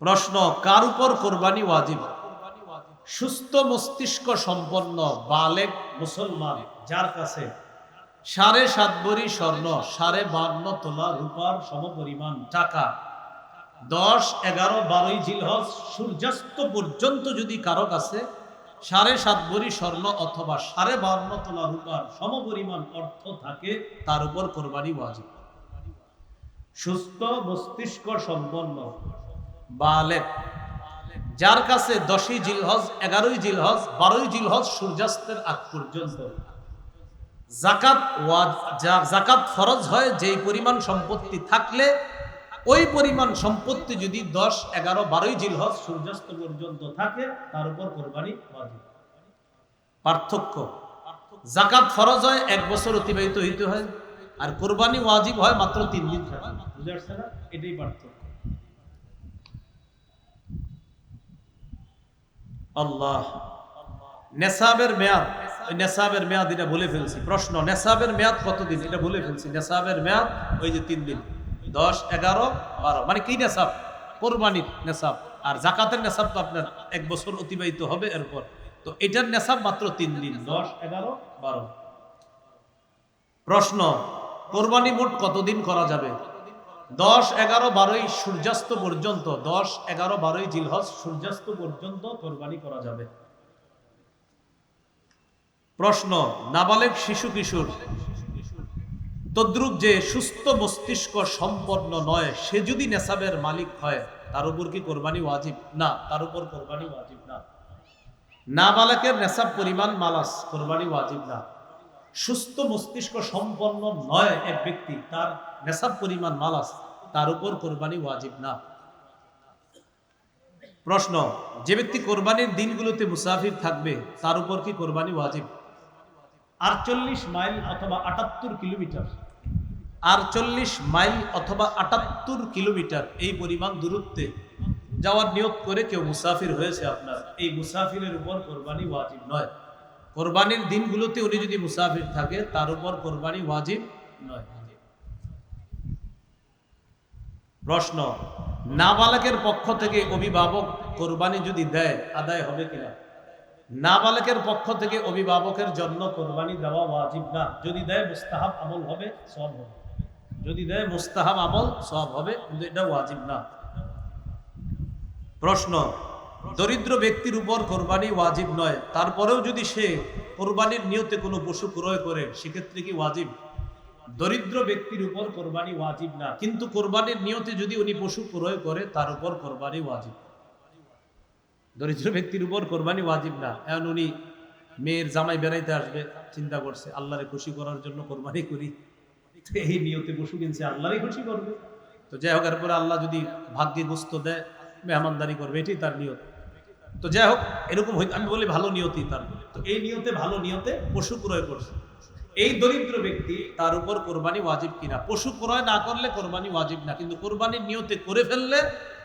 প্রশ্ন, কার উপর কোরবানি ওয়াজিব? সুস্থ মস্তিষ্ক সম্পন্ন বালেক মুসলমান, যার কাছে? সাড়ে সাত বড়ি স্বর্ণ, সাড়ে বান্ন তোলা রূপার সমপরিমাণ টাকা। দশ, এগারো, বারোই জিলহজ সূর্যাস্ত পর্যন্ত যদি কারও কাছে সাড়ে সাত বড়ি স্বর্ণ অথবা সাড়ে বান্ন তোলা রূপার সমপরিমাণ অর্থ থাকে, তার উপর কোরবানি ওয়াজিব। সুস্থ মস্তিষ্ক সম্পন্ন বালেক। যার কাছে দশই জিলহজ, এগারোই জিলহজ, বারোই জিলহজ সূর্যাস্তের আগ পর্যন্ত। জাকাত জাকাত ফরজ হয়, যেই পরিমাণ সম্পত্তি থাকলে, ওই পরিমাণ সম্পত্তি যদি দশ, এগারো, বারোই জিলহজ সূর্যাস্ত পর্যন্ত থাকে, তার উপর কোরবানি পার্থক্য জাকাত ফরজ হয়, এক বছর অতিবাহিত হইতে হয়, আর কোরবানি ওয়াজিব হয় মাত্র তিন দিন এটাই পার্থক্য। আল্লাহ। নেসাবের মেয়াদ, ওই নেসাবের মেয়াদ এটা বলে ফেলছি। প্রশ্ন, নেসাবের মেয়াদ কতদিন? এটা বলে ফেলছি। নেসাবের মেয়াদ ওই যে তিন দিন। দশ, এগারো, বারো। মানে কি নেশাব কোরবানির নেশাব আর জাকাতের নেশাব তো আপনার এক বছর অতিবাহিত হবে এরপর। তো এটার নেশাব মাত্র তিন দিন। দশ, এগারো, বারো। প্রশ্ন, কোরবানি মোট কতদিন করা যাবে? দশ এগারো বারোই সূর্যাস্ত পর্যন্ত, দশ এগারো বারোই জিলহজ সূর্যাস্ত পর্যন্ত কোরবানি করা যাবে। প্রশ্ন, নাবালেক শিশু কিশোর, তদ্রুপ যে সুস্থ মস্তিষ্ক সম্পন্ন নয়, সে যদি নেশাবের মালিক হয়, তার উপর কি কোরবানি ওয়াজিব? না, তার উপর কোরবানি ওয়াজিব না। নাবালকের নেশাব পরিমাণ মালাস, কোরবানি ওয়াজিব না। সুস্থ মস্তিষ্ক সম্পন্ন নয় এক ব্যক্তি, তার নেশাব পরিমাণ মালাস তার উপর কোরবানি ওয়াজিব না। প্রশ্ন, যে ব্যক্তি কোরবানির দিনগুলোতে মুসাফির থাকবে, তার উপর কি কোরবানি ওয়াজিব? আটচল্লিশ মাইল অথবা আটাত্তর কিলোমিটার। আটচল্লিশ মাইল অথবা আটাত্তর কিলোমিটার এই পরিমাণ দূরত্বে যাওয়ার নিয়োগ করে কেউ মুসাফির হয়েছে আপনার। এই মুসাফিরের উপর কোরবানি ওয়াজিব নয়। কোরবানির দিনগুলোতে উনি যদি মুসাফির থাকে, তার উপর কোরবানি ওয়াজিব নয়। প্রশ্ন, নাবালকের পক্ষ থেকে অভিভাবক কোরবানি যদি দেয়, আদায় হবে কিনা? নাবালকের পক্ষ থেকে অভিভাবকের জন্য কোরবানি দেওয়া ওয়াজিব না। যদি দেয়, মুস্তাহাব আমল হবে সব হবে। যদি দেয়, মুস্তাহাব আমল সব হবে, কিন্তু এটা ওয়াজিব না। প্রশ্ন দরিদ্র ব্যক্তির উপর কোরবানি ওয়াজিব নয়। তারপরেও যদি সে কোরবানির নিয়তে কোনো পশু ক্রয় করে, সেক্ষেত্রে কি ওয়াজিব? দরিদ্র ব্যক্তির উপর কোরবানি ওয়াজিব না। কিন্তু কোরবানির নিয়তে যদি উনি পশু ক্রয় করে, তার উপর কোরবানি ওয়াজিব। দরিদ্র ব্যক্তির উপর কোরবানি ওয়াজিব না। এখন উনি মেয়ের জামাই বেড়াইতে আসবে, চিন্তা করছে, আল্লাহরে খুশি করার জন্য কোরবানি করি। এই নিয়তে পশু কিনছে, আল্লাহরই খুশি করবে। তো যাই হোক, এরপরে আল্লাহ যদি ভাগ্যে গুস্ত দেয়, মেহমানদারি করবে, এটাই তার নিয়ত। তো যাই হোক, এরকম হইতে আমি বলি ভালো নিয়তই তার তো এই নিয়তে ভালো নিয়তে পশু ক্রয় করছে। এই দরিদ্র ব্যক্তি তার উপর কোরবানি ওয়াজিব কিনা? পশু ক্রয় না করলে কোরবানি ওয়াজিব না। কিন্তু কোরবানির নিয়তে করে ফেললে,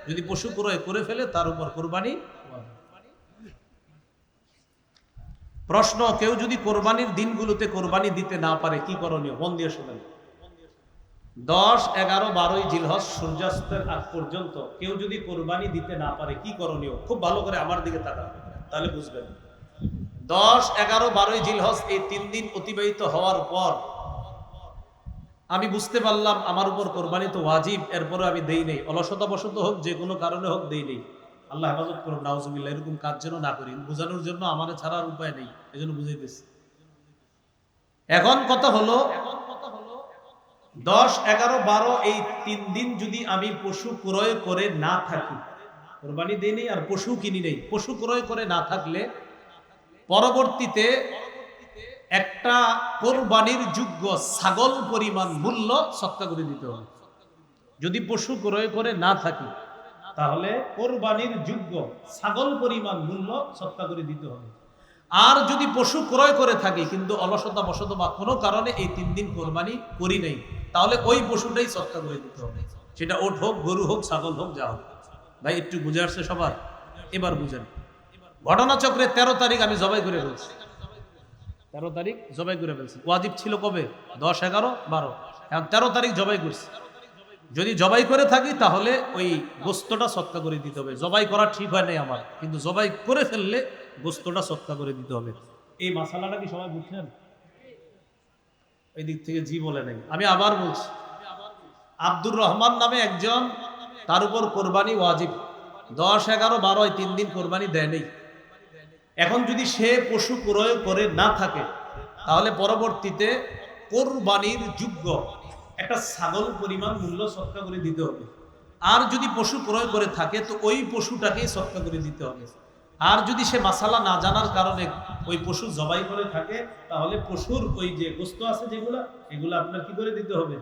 যদি পশু ক্রয় করে ফেলে, তার উপর কোরবানি প্রশ্ন, কেউ যদি কোরবানির দিনগুলোতে কোরবানি দিতে না পারে, কি করণীয়? মন দিয়ে শোনেন। দশ, এগারো, বারোই জিলহজ সূর্যাস্তের আগ পর্যন্ত কেউ যদি কোরবানি দিতে না পারে, কি করণীয়? খুব ভালো করে আমার দিকে তাকান, তাহলে বুঝবেন। দশ, এগারো, বারোই জিলহজ এই তিন দিন অতিবাহিত হওয়ার পর আমি বুঝতে পারলাম আমার উপর কোরবানি তো ওয়াজিব, এরপরে আমি দেই নেই। অলসতা বশত হোক, যে কোনো কারণে হোক দেই নেই। আল্লাহ হেফাজত করুন, নাউজুবিল্লাহ, এরকম কাজ যেন না করি। বোঝানোর জন্য আমার ছাড়ার উপায় নেই এই জন্য বুঝাইতেছি। এখন কথা হলো দশ, এগারো, বারো, এই তিন দিন যদি আমি পশু ক্রয় করে না থাকি, কোরবানি দিই নেই আর পশু কিনি নেই, পশু ক্রয় করে না থাকলে পরবর্তীতে একটা কোরবানির যোগ্য ছাগল পরিমাণ মূল্য সৎকা করে দিতে হবে। যদি পশু ক্রয় করে না থাকি, তাহলে কোরবানির যোগ্য ছাগল পরিমাণ মূল্য সৎকা করে দিতে হবে। আর যদি পশু ক্রয় করে থাকি, কিন্তু অলসতা বসত বা কোনো কারণে এই তিন দিন কোরবানি করি নাই তাহলে ওই পশুটাই সৎকা করে দিতে হবে। সেটা ওট হোক গরু হোক ছাগল হোক যা হোক। ভাই একটু বুঝে আসছে সবার? এবার বুঝেন। ঘটনাচক্রে তেরো তারিখ আমি জবাই করে ফেলছি। তেরো তারিখ? জবাই করে ফেলছি। ওয়াজিব ছিল কবে? দশ এগারো বারো। এখন তেরো তারিখ জবাই করছি। যদি জবাই করে থাকি তাহলে ওই গোস্তটা সৎকা করে দিতে হবে। জবাই করা ঠিক হয় নাই আমার। কিন্তু জবাই করে ফেললে গোস্তটা সৎকা করে দিতে হবে। এই মশালাটা কি সবাই বুঝছেন? এই দিক থেকে জি বলে নেই। আমি আবার বলছি, আব্দুর রহমান নামে একজন, তার উপর কোরবানি ওয়াজিব। দশ, এগারো, বারো তিন দিন কোরবানি দেয়নি এখন যদি সে পশু ক্রয় করে না থাকে, তাহলে পরবর্তীতে কোরবানির যোগ্য একটা ছাগল পরিমাণ মূল্য সৎকা করে দিতে হবে। আর যদি পশু ক্রয় করে থাকে, তো ওই পশুটাকেই সৎকা করে দিতে হবে। আর যদি সে মাসালা না জানার কারণে ওই পশু জবাই করে থাকে, তাহলে পশুর ওই যে গোস্ত আছে যেগুলো, এগুলো আপনার কি করে দিতে হবে।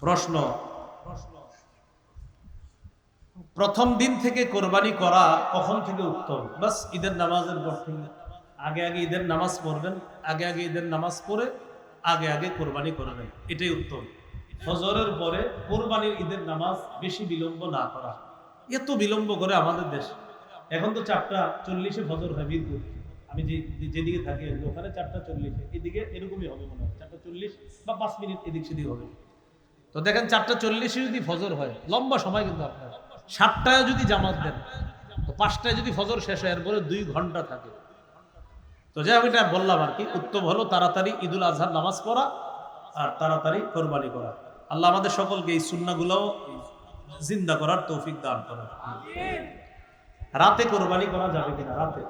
প্রশ্ন। প্রথম দিন থেকে কোরবানি করা কখন থেকে উত্তম? বাস, ঈদের নামাজের পর থেকে। আগে আগে ঈদের নামাজ পড়বেন, আগে আগে ঈদের নামাজ পড়ে, আগে আগে কোরবানি করবেন। এটাই উত্তম। ফজরের পরে কোরবানির ঈদের নামাজ বেশি বিলম্ব না করা। এত বিলম্ব করে আমাদের দেশ। এখন তো চারটা চল্লিশে ফজর হয় মিরপুর আমি যেদিকে থাকি, ওখানে চারটা চল্লিশে। এদিকে এরকমই হবে মনে হয়। চারটা চল্লিশ বা পাঁচ মিনিট এদিক সেদিক হবে। তো দেখেন, চারটা চল্লিশে যদি ফজর হয়, লম্বা সময় কিন্তু আপনার। সাতটায় যদি জামাত দেন, তো পাঁচটায় যদি ফজর শেষ হয়, এরপরে দুই ঘণ্টা থাকে। তো যাই হোক, এটা বললাম আর কি। উত্তম হলো তাড়াতাড়ি ঈদুল আজহার নামাজ পড়া আর তাড়াতাড়ি কোরবানি করা। আল্লাহ আমাদের সকলকে এই সুন্নাগুলোও জিন্দা করার তৌফিক দান করেন। রাতে কোরবানি করা যাবে কিনা? রাতে।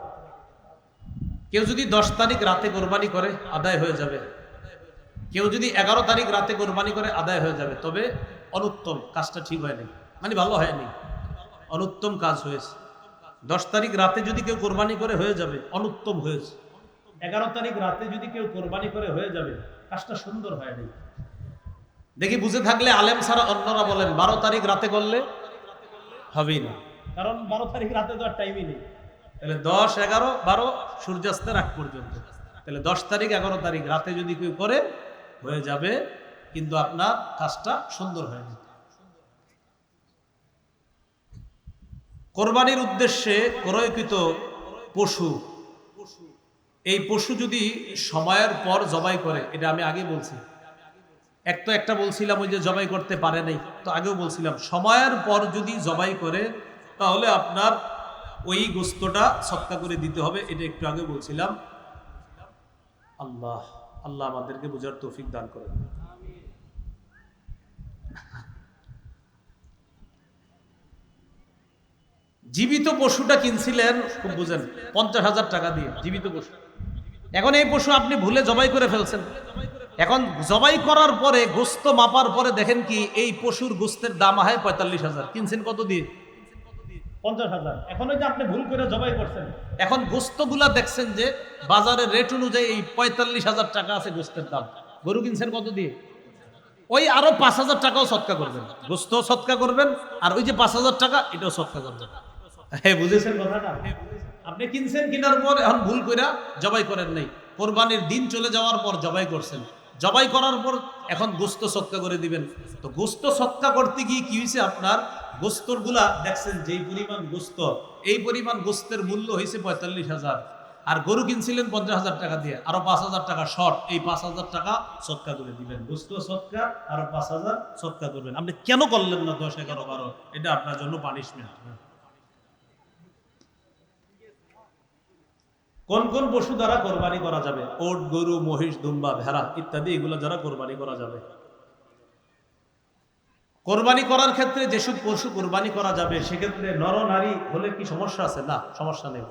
কেউ যদি দশ তারিখ রাতে কোরবানি করে, আদায় হয়ে যাবে। কেউ যদি এগারো তারিখ রাতে কোরবানি করে, আদায় হয়ে যাবে। তবে অনুত্তম, কাজটা ঠিক হয়নি। মানে ভালো হয়নি। অনুত্তম কাজ হয়েছে। দশ তারিখ রাতে যদি কেউ কোরবানি করে, হয়ে যাবে। অনুত্তম হয়েছে। এগারো তারিখ রাতে যদি কেউ কোরবানি করে, হয়ে যাবে। কাজটা সুন্দর হয়নি। দেখি বুঝে থাকলে আলেম ছাড়া অন্যরা বলেন বারো তারিখ রাতে করলে হবেই না। কারণ বারো তারিখ রাতে তো আর টাইমই নেই। তাহলে দশ এগারো বারো সূর্যাস্তের আগ পর্যন্ত। তাহলে দশ তারিখ এগারো তারিখ রাতে যদি কেউ করে হয়ে যাবে কিন্তু আপনার কাজটা সুন্দর হয়নি। কোরবানির উদ্দেশ্যে ক্রয়কৃত পশু। এই পশু যদি সময়ের পর জবাই করে এটা আমি আগে বলছি এক তো একটা বলছিলাম ওই যে জবাই করতে পারে নাই, তো আগেও বলছিলাম, সময়ের পর যদি জবাই করে, তাহলে আপনার ওই গোস্তটা সৎকা করে দিতে হবে, এটা একটু আগে বলছিলাম। আল্লাহ আল্লাহ আমাদেরকে বোঝার তৌফিক দান করেন। জীবিত পশুটা কিনছিলেন, খুব বুঝেন, পঞ্চাশ হাজার টাকা দিয়ে, জীবিত পশু। এখন এই পশু আপনি ভুলে জবাই করে ফেলছেন। এখন জবাই করার পরে গোস্ত মাপার পরে দেখেন কি এই পশুর গোস্তের দাম হয় পঁয়তাল্লিশ হাজার। কিনছেন কত দিয়ে? পঞ্চাশ হাজার। এখন ওই যে আপনি ভুল করে জবাই করছেন। এখন গোস্তগুলা দেখছেন যে বাজারের রেট অনুযায়ী এই পঁয়তাল্লিশ হাজার টাকা আছে গোস্তের দাম। গরু কিনছেন কত দিয়ে? ওই আরও পাঁচ হাজার টাকাও সৎকা করবেন। গোস্ত সৎকা করবেন আর ওই যে পাঁচ হাজার টাকা এটাও সৎকা করবেন। হ্যাঁ বুঝেছেন কথাটা? আপনি কিনছেন কেনার পর এখন ভুল কইরা জবাই করেন নাই। কোরবানির দিন চলে যাওয়ার পর জবাই করছেন। জবাই করার পর এখন গোস্ত সৎকা করে দিবেন। তো গোস্ত সৎকা করতে গিয়ে কি হয়েছে আপনার? গোস্তরগুলা দেখছেন, যেই পরিমাণ গোস্ত, এই পরিমাণ গোস্তের মূল্য হয়েছে পঁয়তাল্লিশ হাজার। আর গরু কিনছিলেন পঞ্চাশ হাজার টাকা দিয়ে, আরও পাঁচ হাজার টাকা শর্ট, এই পাঁচ হাজার টাকা সৎকা করে দিবেন। গোস্ত সৎকা, আরও পাঁচ হাজার সৎকা করবেন। আপনি কেন করলেন না দশ এগারো বারো? এটা আপনার জন্য পানিশমেন্ট কোন কোন পশু দ্বারা কোরবানি করা যাবে? ওট, গরু, মহিষ, দুম্বা, ভেড়া ইত্যাদি এগুলো দ্বারা কোরবানি করা যাবে। কোরবানি করার ক্ষেত্রে যেসব পশু কোরবানি করা যাবে, সেক্ষেত্রে নর, নারী হলে কি সমস্যা আছে? না, সমস্যা নেই।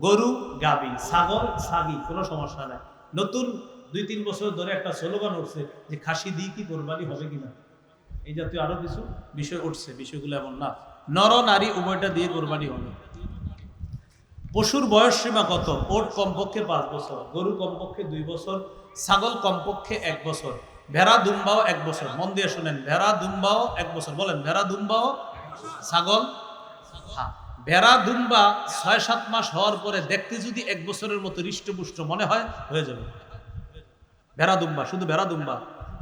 গরু, গাবি, ছাগল, ছাগি, কোনো সমস্যা নেই। নতুন দুই, তিন বছর ধরে একটা স্লোগান উঠছে যে খাসি দিয়ে কি কোরবানি হবে কিনা এই জাতীয় আরও কিছু বিষয় উঠছে, বিষয়গুলো এমন না। নর, নারী উভয়টা দিয়ে কোরবানি হবে। পশুর বয়স সীমা কত? ওট কমপক্ষে পাঁচ বছর, গরু কমপক্ষে দুই বছর, ছাগল কমপক্ষে এক বছর, ভেড়া, দুম্বাও এক বছর। মন দিয়ে শুনেন, ভেড়া, দুম্বাও এক বছর। বলেন, ভেড়া, দুম্বাও ছাগল? হ্যাঁ ভেড়া, দুম্বা ছয়, সাত মাস হওয়ার পরে দেখতে যদি এক বছরের মতো হৃষ্টপুষ্ট মনে হয়, হয়ে যাবে। ভেড়া, দুম্বা, শুধু ভেড়া, দুম্বা।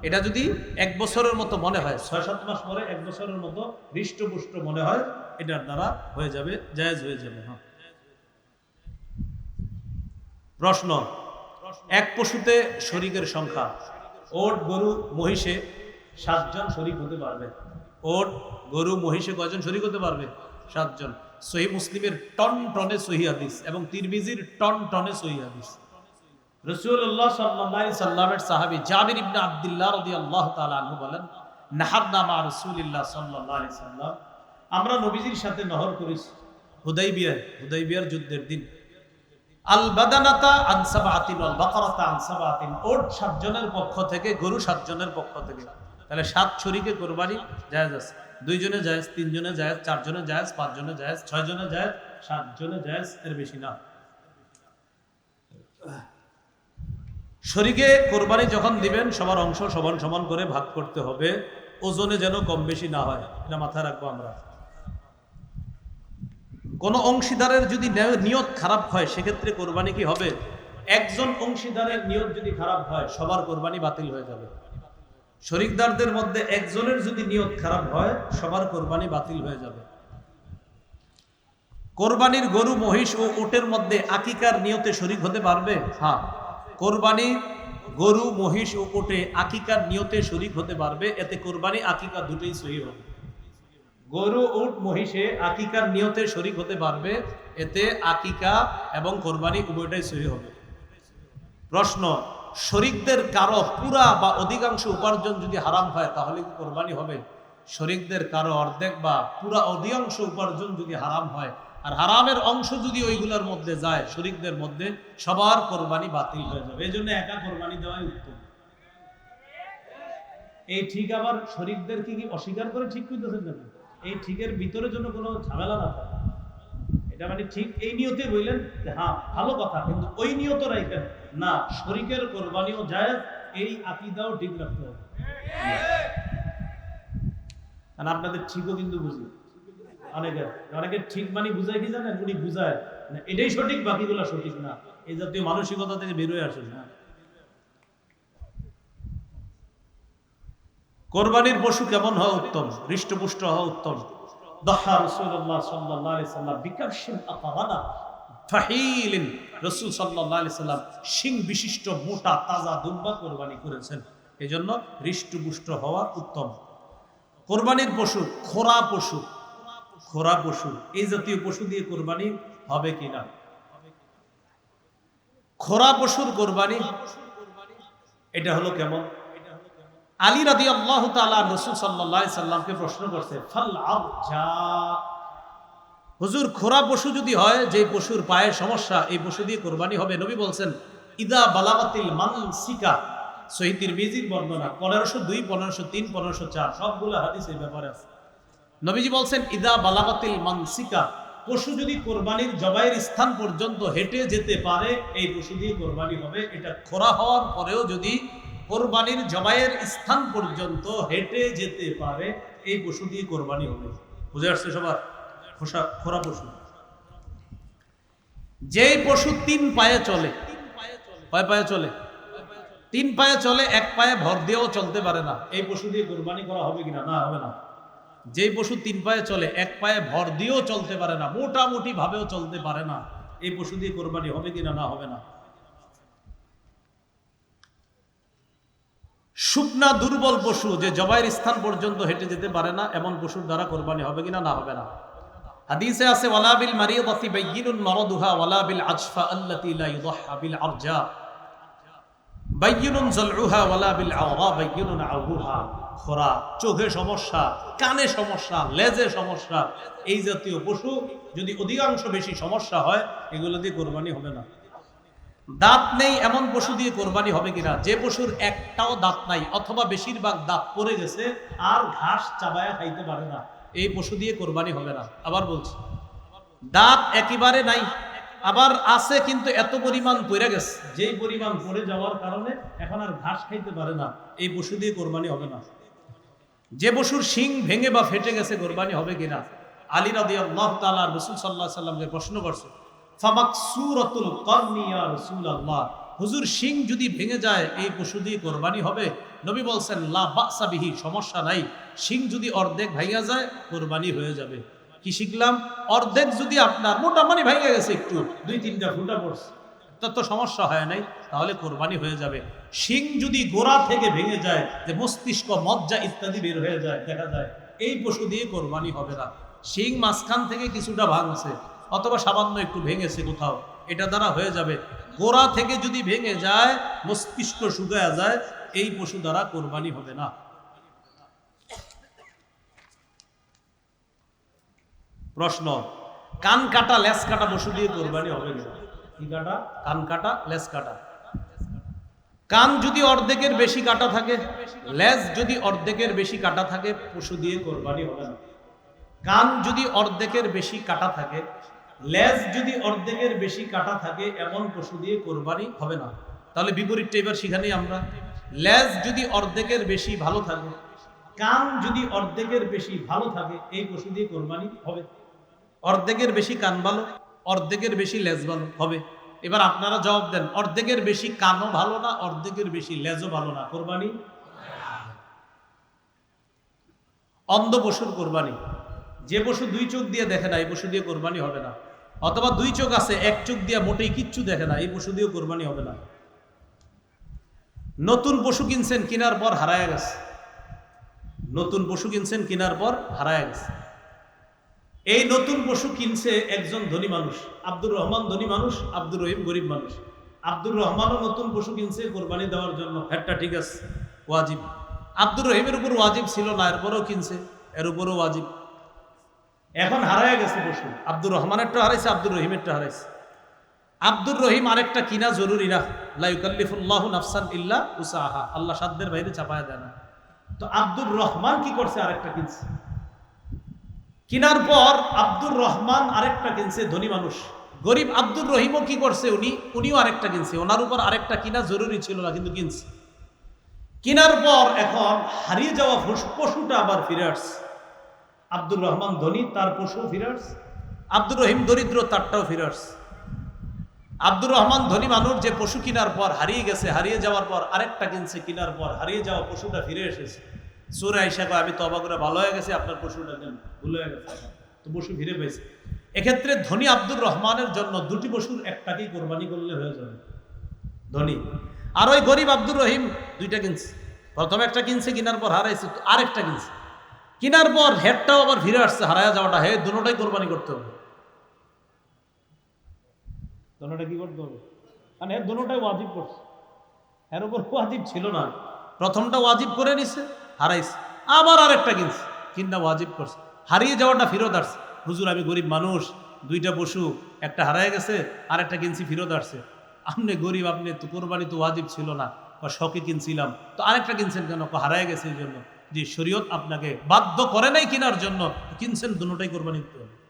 এটা যদি এক বছরের মতো মনে হয়, ছয়, সাত মাস পরে এক বছরের মতো হৃষ্টপুষ্ট মনে হয়, এটার দ্বারা হয়ে যাবে, জায়েজ হয়ে যাবে হ্যাঁ। প্রশ্ন, এক পশুতে শরিকের সংখ্যা। ওট, গরু, মহিষে সাতজন শরিক হতে পারবে। ওট, গরু, মহিষে কয়জন শরিক হতে পারবে? সাতজন। সহি মুসলিমের টন টনে সহি হাদিস এবং তিরমিজির টন টনে সহি হাদিস। রসুল্লাহ সাল্লাল্লাহু সাল্লামের সাহাবী জাবির ইবনে আব্দুল্লাহ রাদিয়াল্লাহু তাআলা আনহু বলেন, নাহারনা মা রাসূলিল্লাহ আলাইহি সাল্লাম। আমরা নবীজির সাথে নহর করেছি হুদাইবিয়ায়, হুদাইবিয়ার যুদ্ধের দিন। আল সাত জায়েজ এর বেশি না। শরীকে কোরবানি যখন দিবেন, সবার অংশ সমান সমান করে ভাগ করতে হবে। ওজনে যেন কম বেশি না হয়, এটা মাথায় রাখব আমরা। কোন অংশীদারের যদি নিয়ত খারাপ হয়, সেক্ষেত্রে কোরবানি কি হবে? একজন অংশীদারের নিয়ত যদি খারাপ হয়, সবার কোরবানি বাতিল হয়ে যাবে। শরিকদারদের মধ্যে একজনের যদি নিয়ত খারাপ হয়, সবার কোরবানি বাতিল হয়ে যাবে। কোরবানির গরু, মহিষ ও উটের মধ্যে আকিকার নিয়তে শরিক হতে পারবে? হ্যাঁ। কোরবানি গরু, মহিষ ও ওটে আকিকার নিয়তে শরিক হতে পারবে। এতে কোরবানি, আকিকা দুটোই সহি হবে। গরু, উট, মহিষে আকিকার নিয়তে শরিক হতে পারবে। এতে আকিকা এবং কোরবানি উভয়টাই সহি হবে। প্রশ্ন, শরিকদের কারও পুরা বা অধিকাংশ উপার্জন যদি হারাম হয়, তাহলে কি কোরবানি হবে? শরিকদের কারও অর্ধেক বা পুরা অধিকাংশ উপার্জন যদি হারাম হয়, আর হারামের অংশ যদি ওইগুলোর মধ্যে যায়, শরিকদের মধ্যে সবার কোরবানি বাতিল হয়ে যাবে। এই জন্য একা কোরবানি দেওয়াই উত্তম। এই ঠিক আবার শরিকদের কি কি অস্বীকার করে ঠিক করতেছেন না এই ঠিকের ভিতরে জন্য কোনো ঝামেলা না থাকে। এটা মানে ঠিক এই নিয়তে বললেন হ্যাঁ ভালো কথা, কিন্তু ওই নিয়ত রাখেন না, শরিকের কোরবানিও যায় এই আকিদাও ঠিক রাখতে হবে। আর আপনাদের ঠিকও কিন্তু বুঝি। অনেকে অনেকে ঠিক মানে বুঝায় কি জানেন? উনি বুঝায়। এটাই সঠিক, বাকিগুলো সঠিক না। এই জাতীয় মানসিকতা থেকে বেরোয় আসেন হ্যাঁ। কোরবানির পশু কেমন হওয়া উত্তম? হৃষ্টপুষ্ট হওয়া উত্তম। দহা মোটা তাজা কোরবানি করেছেন। হওয়া উত্তম। কোরবানির পশু খোরা পশু। খোরা পশু। এই জাতীয় পশু দিয়ে কোরবানি হবে কিনা খোরা পশুর কোরবানি, এটা হলো কেমন? আলী রাদি আল্লাহ তালা রসুল সাল্লাহ সাল্লামকে প্রশ্ন করছে, ফাল হুজুর, খোরা পশু যদি হয়, যে পশুর পায়ে সমস্যা, এই পশু দিয়ে কোরবানি হবে। নবী বলছেন, ইদা বালাবাতিল মানসিকা। সহিতির বিজির বর্ণনা, পনেরোশো দুই, পনেরোশো তিন, পনেরোশো চার, সবগুলো হাদিস এই ব্যাপারে আছে। নবীজি বলছেন, ইদা বালাবাতিল মানসিকা। পশু যদি কোরবানির জবাইয়ের স্থান পর্যন্ত হেঁটে যেতে পারে, এই পশু দিয়ে কোরবানি হবে। এটা খোরা হওয়ার পরেও যদি কোরবানির জবাইয়ের স্থান পর্যন্ত হেঁটে যেতে পারে। এই পশু দিয়ে কোরবানি হবে। বুঝে আসছে সবার? খোরা পশু যেই পশু তিন পায়ে চলে, কয় পায়ে চলে? তিন পায়ে চলে, এক পায়ে ভর দিয়েও চলতে পারে না। এই পশু দিয়ে কোরবানি করা হবে কিনা? না, হবে না। যেই পশু তিন পায়ে চলে, এক পায়ে ভর দিয়েও চলতে পারে না মোটামুটি ভাবেও চলতে পারে না। এই পশু দিয়ে কোরবানি হবে কিনা? না, হবে না। শুকনা দুর্বল পশু যে জবাইয়ের স্থান পর্যন্ত হেঁটে যেতে পারে না, এমন পশুর দ্বারা কোরবানি হবে কিনা, না হবে না। হাদিসে আছে, ওয়ালা বিল মারিয়াতি বাইয়িনুন মারাদুহা, ওয়ালা বিল আজফা আল্লাতী লা বিল আরজা। বাইয়িনুন জালউহা, ওয়ালা বিল আওরা খোরা, চোখে সমস্যা, কানে সমস্যা, লেজে সমস্যা, এই জাতীয় পশু যদি অধিকাংশ বেশি সমস্যা হয়, এগুলো দিয়ে কোরবানি হবে না। দাঁত নেই এমন পশু দিয়ে কোরবানি হবে কিনা? যে পশুর একটাও দাঁত নাই অথবা বেশিরভাগ দাঁত পড়ে গেছে আর ঘাস চাবায়া খাইতে পারে না। এই পশু দিয়ে কোরবানি হবে না। আবার বলছি দাঁত একেবারে নাই আবার আছে কিন্তু এত পরিমাণ পড়ে গেছে। যেই পরিমাণ পড়ে যাওয়ার কারণে এখন আর ঘাস খাইতে পারে না। এই পশু দিয়ে কোরবানি হবে না। যে পশুর শিং ভেঙে বা ফেটে গেছে কোরবানি হবে কিনা? আলী রাদি আল্লাহ তালা রসুল সাল্লাহ সাল্লামকে প্রশ্ন করছে ফামাকসুরাতুল কর্নি রাসূলুল্লাহ। হুজুর, শিং যদি ভেঙে যায়, এই পশু দিয়ে কোরবানি হবে। নবী বলছেন, লা বাসা বিহি, সমস্যা নাই। শিং যদি অর্ধেক ভাঙা যায়, কোরবানি হয়ে যাবে। কি শিখলাম? অর্ধেক যদি আপনার গেছে একটু, দুই তিনটা ফুটা পড়ছে। তা তো সমস্যা হয় নাই, তাহলে কোরবানি হয়ে যাবে। শিং যদি গোড়া থেকে ভেঙে যায়, যে মস্তিষ্ক, মজ্জা ইত্যাদি বের হয়ে যায়, দেখা যায়, এই পশু দিয়ে কোরবানি হবে না। শিং মাঝখান থেকে কিছুটা ভাঙছে। অথবা সামান্য একটু ভেঙেছে কোথাও, এটা দ্বারা হয়ে যাবে। গোড়া থেকে যদি ভেঙে যায়, মস্তিষ্ক শুকায়া যায়, এই পশু দ্বারা কোরবানি হবে না। প্রশ্ন, কান কাটা লেস কাটা পশু দিয়ে কোরবানি হবে না? কি কাটা? কান কাটা লেস কাটা। কান যদি অর্ধেকের বেশি কাটা থাকে, লেজ যদি অর্ধেকের বেশি কাটা থাকে, পশু দিয়ে কোরবানি হবে না। কান যদি অর্ধেকের বেশি কাটা থাকে লেজ যদি অর্ধেকের বেশি কাটা থাকে, এমন পশু দিয়ে কোরবানি হবে না। তাহলে বিপরীতটা এবার সেখানেই আমরা। লেজ যদি অর্ধেকের বেশি ভালো থাকে, কান যদি অর্ধেকের বেশি ভালো থাকে, এই পশু দিয়ে কোরবানি হবে। অর্ধেকের বেশি কান ভালো, অর্ধেকের বেশি লেজ ভালো হবে। এবার আপনারা জবাব দেন, অর্ধেকের বেশি কানও ভালো না, অর্ধেকের বেশি লেজও ভালো না, কোরবানি? অন্ধ পশুর কোরবানি। যে পশু দুই চোখ দিয়ে দেখে না, এই পশু দিয়ে কোরবানি হবে না। অথবা দুই চোখ আছে, এক চোখ দিয়ে মোটেই কিচ্ছু দেখে না, এই পশু দিয়ে কোরবানি হবে না। নতুন পশু কিনছেন, কেনার পর হারায় গেছে। নতুন পশু কিনছেন, কেনার পর হারায় গেছে। এই নতুন পশু কিনছে একজন ধনী মানুষ, আব্দুর রহমান ধনী মানুষ, আব্দুর রহিম গরিব মানুষ। আব্দুর রহমানও নতুন পশু কিনছে, কোরবানি দেওয়ার জন্য। হ্যাটটা ঠিক আছে, ওয়াজিব। আব্দুর রহিমের উপর ওয়াজিব ছিল না, এরপরেও কিনছে, এর উপরও ওয়াজিব। এখন হারায় গেছে পশু আব্দুর রহমানেরটা হারাইছে, আব্দুর রহিমেরটা হারাইছে। আব্দুর রহিম আরেকটা কিনা জরুরি না। লাইকাল্লিফুল্লাহ নাফসান ইল্লা উসাহা। আল্লাহ সাধ্যের বাইরে চাপায় দেয় না। তো আব্দুর রহমান কি করছে আরেকটা কিনছে? কিনার পর আব্দুর রহমান আরেকটা কিনছে, ধনী মানুষ। গরিব আব্দুর রহিমও কি করছে? উনি, উনিও আরেকটা কিনছে। ওনার উপর আরেকটা কিনা জরুরি ছিল না, কিন্তু কিনছে। কিনার পর এখন হারিয়ে যাওয়া পশু- পশুটা আবার ফিরে আসছে। আব্দুর রহমান ধনী তার পশু ফিরে আসছে আব্দুর রহিম দরিদ্র তারটাও ফিরে আসছে আব্দুর রহমান ধনী মানুষ যে পশু কিনার পর হারিয়ে গেছে হারিয়ে যাওয়ার পর আরেকটা কিনছে কিনার পর হারিয়ে যাওয়া পশুটা ফিরে এসেছে। আইসা কয়, আমি তবা করে ভালো হয়ে গেছি আপনার পশুটা দেন ভুল হয়ে গেছে তো পশু ফিরে পেয়েছে। এক্ষেত্রে ধনী আব্দুর রহমানের জন্য দুটি পশুর একটাকেই কোরবানি করলে হয়ে যাবে। ধনী। আর ওই গরিব আব্দুর রহিম দুইটা কিনছে। প্রথমে একটা কিনছে কিনার পর হারাইছে আরেকটা কিনছে। কিনার পর হেডটাও আবার ফিরে আসছে হারায় যাওয়াটা। হে দুটোটাই কোরবানি করতে হবে। দোনোটা কি করতে হবে? মানে এর দোনোটাই ওয়াজিব করছে। এর উপর ওয়াজিব ছিল না। প্রথমটা ওয়াজিব করে নিছে হারাইছে। আবার আরেকটা কিনছে কিনা ওয়াজিব করছে। হারিয়ে যাওয়াটা ফেরত আসছে। হুজুর আমি গরিব মানুষ দুইটা পশু একটা হারায় গেছে আর একটা কিনছি ফেরত আসছে। আপনি গরিব আপনি তো কোরবানি তো ওয়াজিব ছিল না। বা শখে কিনছিলাম। তো আরেকটা কিনছেন কেন? হারায় গেছে এই জন্য। যে শরীয়ত আপনাকে বাধ্য করে নাই কেনার জন্য কিনছেন দুটাই কোরবানি দিতে হবে।